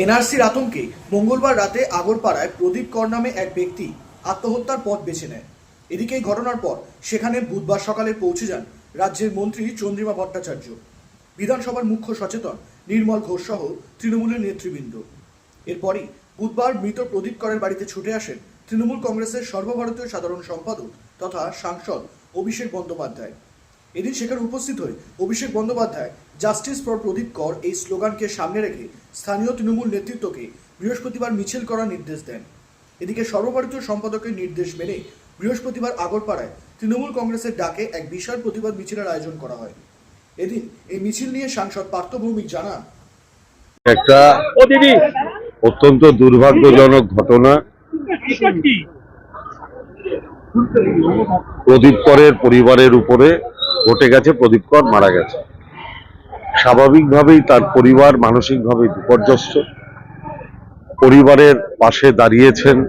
এনআরসির আতঙ্কে মঙ্গলবার রাতে আগরপাড়ায় প্রদীপ কর নামে এক ব্যক্তি আত্মহত্যার পথ বেছে নেয়। এদিকে এই ঘটনার পর সেখানে বুধবার সকালে পৌঁছে যান রাজ্যের মন্ত্রী চন্দ্রিমা ভট্টাচার্য। বিধানসভার মুখ্য সচেতন নির্মল ঘোষ সহ তৃণমূলের নেতৃবৃন্দ। এরপরই বুধবার মৃত প্রদীপ করের বাড়িতে ছুটে আসেন তৃণমূল কংগ্রেসের সর্বভারতীয় সাধারণ সম্পাদক তথা সাংসদ অভিষেক বন্দ্যোপাধ্যায়। এদিন সেখানে উপস্থিত হয়ে অভিষেক বন্দ্যোপাধ্যায় জাস্টিস ফর প্রদীপ কর এই স্লোগানকে সামনে রেখে স্থানীয় তৃণমূল নেতৃত্বকে বৃহস্পতিবার মিছিল করার নির্দেশ দেন। এদিকে সর্বভারতীয় সম্পাদকের নির্দেশ মেনে বৃহস্পতিবার আগরপাড়ায় তৃণমূল কংগ্রেসের ডাকে এক বিশাল প্রতিবাদ মিছিলের আয়োজন করা হয়। এদিন এই মিছিল নিয়ে সাংসদ পার্থ ভৌমিক জানান, একটা অত্যন্ত দুর্ভাগ্যজনক ঘটনা। প্রদীপ করের পরিবারের উপরে ঘটে গেছে, প্রদীপ কর মারা গেছে। স্বাভাবিকভাবেই তার পরিবার মানসিকভাবে বিপর্যস্ত। পরিবারের পাশে দাঁড়িয়েছেন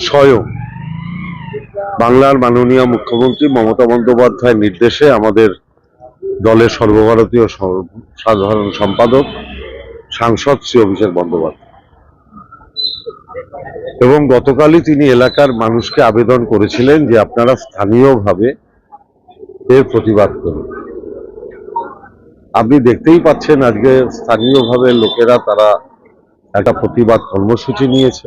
স্বয়ং বাংলার মাননীয় মুখ্যমন্ত্রী মমতা বন্দ্যোপাধ্যায়ের নির্দেশে আমাদের দলের সর্বভারতীয় সাধারণ সম্পাদক, সাংসদ শ্রী অভিষেক বন্দ্যোপাধ্যায়। এবং গতকালই তিনি এলাকার মানুষকে আবেদন করেছিলেন যে আপনারা স্থানীয়ভাবে এর প্রতিবাদ করুন। আপনি দেখতেই পাচ্ছেন আজকে স্থানীয়ভাবে লোকেরা তারা একটা প্রতিবাদ কর্মসূচি নিয়েছে।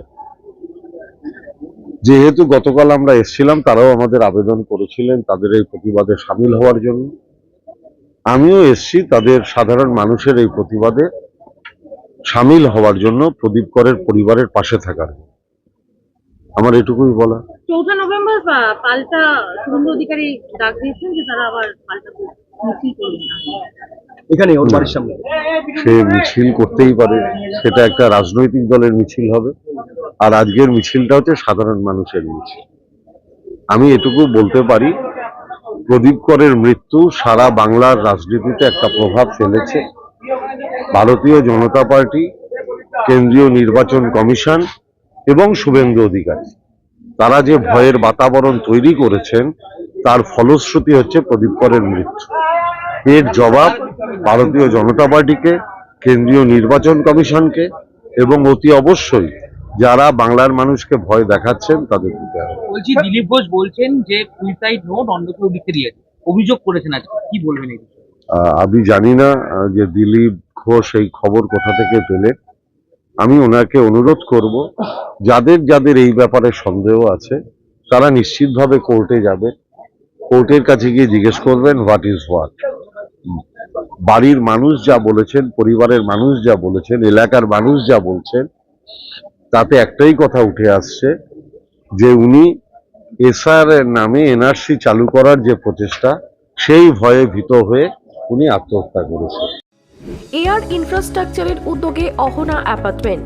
যেহেতু গতকাল আমরা এসেছিলাম, তারাও আমাদের আবেদন করেছিলেন তাদের এই প্রতিবাদে সামিল হওয়ার জন্য। আমিও এসছি তাদের সাধারণ মানুষের এই প্রতিবাদে সামিল হওয়ার জন্য প্রদীপ করের পরিবারের পাশে থাকার। আমার এটুকুই বলা চৌঠা নভেম্বর পাল্টা অধিকারী ডাক দিয়েছেন যে তারা আবার পাল্টা এখানে ওর বাড়ির সামনে। সে মিছিল করতেই পারে সেটা একটা রাজনৈতিক দলের মিছিল হবে। আর আজকের মিছিলটা হচ্ছে সাধারণ মানুষের মিছিল। আমি এটুকু বলতে পারি প্রদীপ করের মৃত্যু সারা বাংলার রাজনীতিতে একটা প্রভাব ফেলেছে। ভারতীয় জনতা পার্টি কেন্দ্রীয় নির্বাচন কমিশন এবং শুভেন্দু অধিকারী। তারা যে ভয়ের বাতাবরণ তৈরি করেছেন তার ফলশ্রুতি হচ্ছে প্রদীপ করের মৃত্যু। এর জবাব ভারতীয় জনতা পার্টিকে কেন্দ্রীয় নির্বাচন কমিশনকে এবং অতি অবশ্যই যারা বাংলার মানুষকে ভয় দেখাচ্ছেন তাদের দিতে হবে। বলছি দিলীপ ঘোষ বলছেন যে সুইসাইড নোট অন্য কেউ লিখে দিয়েছে অভিযোগ করেছেন আজকে। কি বলবেন এই আমি জানি না যে দিলীপ ঘোষ এই খবর কোথা থেকে পেলে। আমি ওনাকে অনুরোধ করব যাদের যাদের এই ব্যাপারে সন্দেহ আছে তারা নিশ্চিতভাবে কোর্টে যাবে। কোর্টের কাছে গিয়ে জিজ্ঞেস করবেন হোয়াট ইজ হোয়াট? বাড়ির মানুষ যা বলেছেন, পরিবারের মানুষ যা বলেছেন, এলাকার মানুষ যা বলছেন, তাতে একটাই কথা উঠে আসছে যে উনি এসআর নামে এনআরসি চালু করার যে প্রচেষ্টা, সেই ভয়ে ভীত হয়ে উনি আত্মহত্যা করেছেন। এয়ার ইনফ্রাস্ট্রাকচারের উদ্যোগে অহনা অ্যাপার্টমেন্ট।